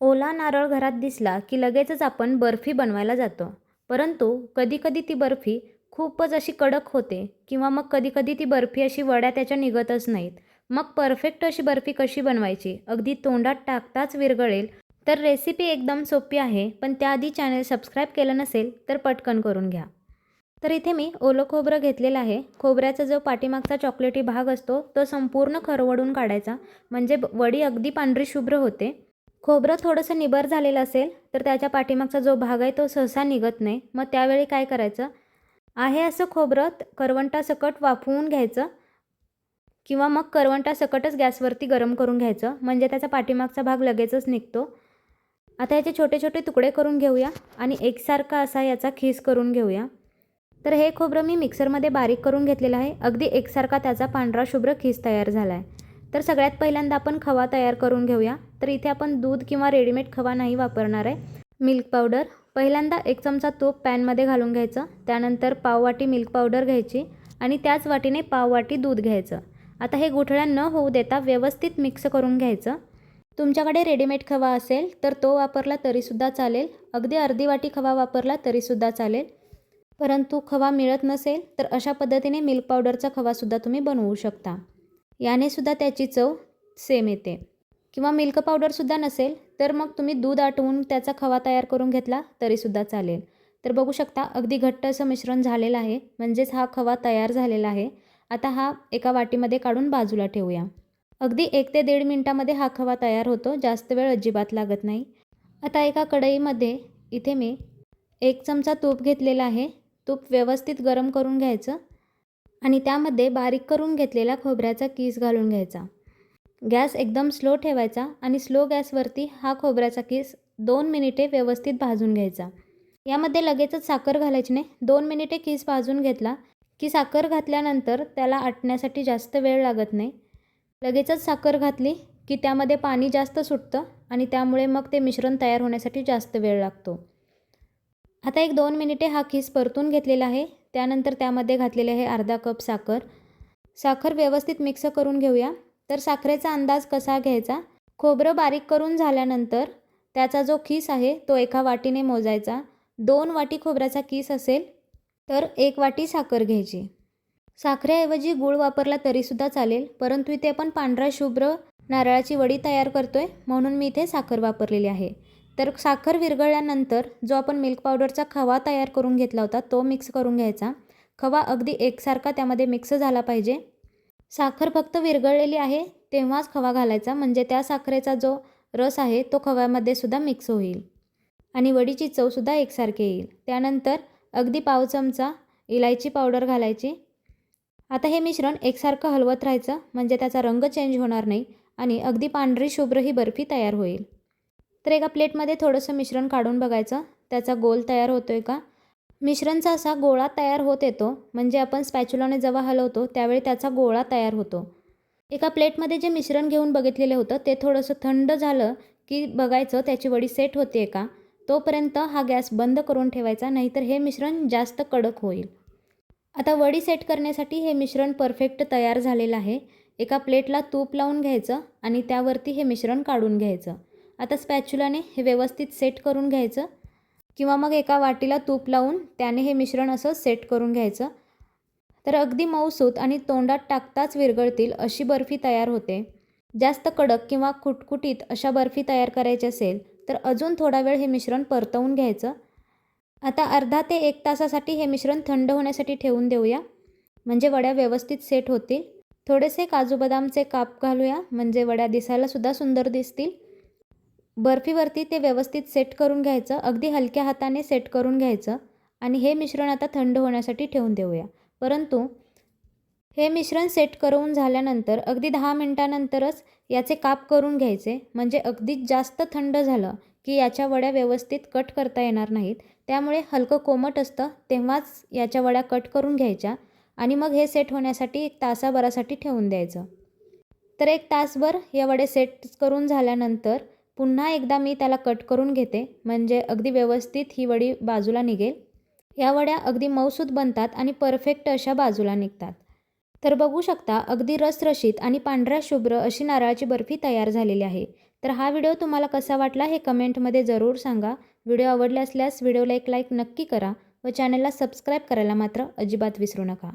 ओला नारळ घरात दिसला की लगेचच आपण बर्फी बनवायला जातो. परंतु कधीकधी ती बर्फी खूपच अशी कडक होते किंवा मग कधीकधी ती बर्फी अशी वड्या त्याच्या निघतच नाहीत. मग परफेक्ट अशी बर्फी कशी बनवायची? अगदी तोंडात टाकताच विरघळेल. तर रेसिपी एकदम सोपी आहे पण त्याआधी चॅनल सबस्क्राईब केलं नसेल तर पटकन करून घ्या. तर इथे मी ओलं खोबरं घेतलेलं आहे. खोबऱ्याचा जो पाठीमागचा चॉकलेटी भाग असतो तो संपूर्ण खरवडून काढायचा. म्हणजे वडी अगदी पांढरी शुभ्र होते. खोबरं थोडंसं निबर झालेलं असेल तर त्याच्या पाठीमागचा जो भाग आहे तो सहसा निघत नाही. मग त्यावेळी काय करायचं? आहे असं खोबरं करवंटासकट वाफवून घ्यायचं किंवा मग करवंटासकटच गॅसवरती गरम करून घ्यायचं. म्हणजे त्याचा पाठीमागचा भाग लगेचच निघतो. आता याचे छोटे छोटे तुकडे करून घेऊया आणि एकसारखा असा याचा खीस करून घेऊया. तर हे खोबरं मी मिक्सरमध्ये बारीक करून घेतलेलं आहे. अगदी एकसारखा त्याचा पांढरा शुभ्र खीस तयार झाला आहे तर सगळ्यात पहिल्यांदा आपण खवा तयार करून घेऊया. तर इथे आपण दूध किंवा रेडीमेड खवा नाही वापरणार आहे. Milk powder. पहिल्यांदा एक चमचा तूप पॅनमध्ये घालून घ्यायचं. त्यानंतर पाववाटी मिल्क पावडर घ्यायची आणि त्याच वाटीने पाववाटी दूध घ्यायचं. आता हे गुठळ्या न होऊ देता व्यवस्थित मिक्स करून घ्यायचं. तुमच्याकडे रेडीमेड खवा असेल तर तो वापरला तरीसुद्धा चालेल. अगदी अर्धी वाटी खवा वापरला तरीसुद्धा चालेल. परंतु खवा मिळत नसेल तर अशा पद्धतीने मिल्क पावडरचा खवासुद्धा तुम्ही बनवू शकता. याने सुद्धा त्याची चव सेम येते. किंवा मिल्क पावडरसुद्धा नसेल तर मग तुम्ही दूध आटवून त्याचा खवा तयार करून घेतला तरीसुद्धा चालेल. तर बघू शकता अगदी घट्ट असं मिश्रण झालेलं आहे. म्हणजेच हा खवा तयार झालेला आहे. आता हा एका वाटीमध्ये काढून बाजूला ठेवूया. अगदी एक ते दीड मिनटामध्ये हा खवा तयार होतो. जास्त वेळ अजिबात लागत नाही. आता एका कढईमध्ये इथे मी एक चमचा तूप घेतलेला आहे. तूप व्यवस्थित गरम करून घ्यायचं. आणि त्यामध्ये बारीक करून घेतलेला खोबऱ्याचा किस घालून घ्यायचा. गॅस एकदम स्लो ठेवायचा आणि स्लो गॅसवरती हा खोबऱ्याचा किस दोन मिनिटे व्यवस्थित भाजून घ्यायचा. यामध्ये लगेचच साखर घालायची नाही. दोन मिनिटे किस भाजून घेतला की साखर घातल्यानंतर त्याला आटण्यासाठी जास्त वेळ लागत नाही. लगेचच साखर घातली की त्यामध्ये पाणी जास्त सुटतं आणि त्यामुळे मग ते मिश्रण तयार होण्यासाठी जास्त वेळ लागतो. आता एक दोन मिनिटे हा खीस परतून घेतलेला आहे. त्यानंतर त्यामध्ये घातलेले आहे अर्धा कप साखर. साखर व्यवस्थित मिक्स करून घेऊया. तर साखरेचा अंदाज कसा घ्यायचा? खोबरं बारीक करून झाल्यानंतर त्याचा जो खीस आहे तो एका वाटीने मोजायचा. दोन वाटी खोबऱ्याचा किस असेल तर एक वाटी साखर घ्यायची. साखरेऐवजी गूळ वापरला तरीसुद्धा चालेल परंतु इथे आपण पांढरा शुभ्र नारळाची वडी तयार करतोय म्हणून मी इथे साखर वापरलेली आहे. तर साखर विरघळल्यानंतर जो आपण मिल्क पावडरचा खवा तयार करून घेतला होता तो मिक्स करून घ्यायचा. खवा अगदी एकसारखा त्यामध्ये मिक्स झाला पाहिजे. साखर फक्त विरघळलेली आहे तेव्हाच खवा घालायचा. म्हणजे त्या साखरेचा जो रस आहे तो खव्यामध्ये सुद्धा मिक्स होईल. आणि वडीची चवसुद्धा एकसारखी येईल. त्यानंतर अगदी पाव चमचा इलायची पावडर घालायची. आता हे मिश्रण एकसारखं हलवत राहायचं. म्हणजे त्याचा रंग चेंज होणार नाही. आणि अगदी पांढरी शुभ्र ही बर्फी तयार होईल. तर एका प्लेटमध्ये थोडंसं मिश्रण काढून बघायचं. त्याचा गोल तयार होतो आहे का? मिश्रणचा असा गोळा तयार होत येतो. म्हणजे आपण स्पॅच्युलाने जेव्हा हलवतो त्यावेळी त्याचा गोळा तयार होतो. एका प्लेटमध्ये जे मिश्रण घेऊन बघितलेलं होतं ते थोडंसं थंड झालं की बघायचं त्याची वडी सेट होते का? तोपर्यंत हा गॅस बंद करून ठेवायचा नाहीतर हे मिश्रण जास्त कडक होईल. आता वडी सेट करण्यासाठी हे मिश्रण परफेक्ट तयार झालेलं आहे. एका प्लेटला तूप लावून घ्यायचं आणि त्यावरती हे मिश्रण काढून घ्यायचं. आता स्पॅच्युलाने हे व्यवस्थित सेट करून घ्यायचं. किंवा मग एका वाटीला तूप लावून त्याने हे मिश्रण असं सेट करून घ्यायचं. तर अगदी मऊसूत आणि तोंडात टाकताच विरघळतील अशी बर्फी तयार होते. जास्त कडक किंवा कुटकुटीत अशा बर्फी तयार करायची असेल तर अजून थोडा वेळ हे मिश्रण परतवून घ्यायचं. आता अर्धा ते एक तासासाठी हे मिश्रण थंड होण्यासाठी ठेवून देऊया. म्हणजे वड्या व्यवस्थित सेट होतील. थोडेसे काजू बदामचे काप घालूया. म्हणजे वड्या दिसायलासुद्धा सुंदर दिसतील. बर्फीवरती ते व्यवस्थित सेट करून घ्यायचं अगदी हलक्या हाताने सेट करून घ्यायचं आणि हे मिश्रण आता थंड होण्यासाठी ठेवून देऊया. परंतु हे मिश्रण सेट करून झाल्यानंतर अगदी दहा मिनटानंतरच याचे काप करून घ्यायचे. म्हणजे अगदीच जास्त थंड झालं की याच्या वड्या व्यवस्थित कट करता येणार नाहीत. त्यामुळे हलकं कोमट असतं तेव्हाच याच्या वड्या कट करून घ्यायच्या आणि मग हे सेट होण्यासाठी एक तासाभरासाठी ठेवून द्यायचं. तर एक तासभर या वडे सेट करून झाल्यानंतर पुन्हा एकदा मी त्याला कट करून घेते म्हणजे अगदी व्यवस्थित ही वडी बाजूला निघेल. या वड्या अगदी मऊसूत बनतात आणि परफेक्ट अशा बाजूला निघतात. तर बघू शकता अगदी रसरशीत आणि पांढऱ्या शुभ्र अशी नारळाची बर्फी तयार झालेली आहे. तर हा व्हिडिओ तुम्हाला कसा वाटला हे कमेंटमध्ये जरूर सांगा. व्हिडिओ आवडले असल्यास व्हिडिओला एक लाईक नक्की करा व चॅनलला सबस्क्राईब करायला मात्र अजिबात विसरू नका.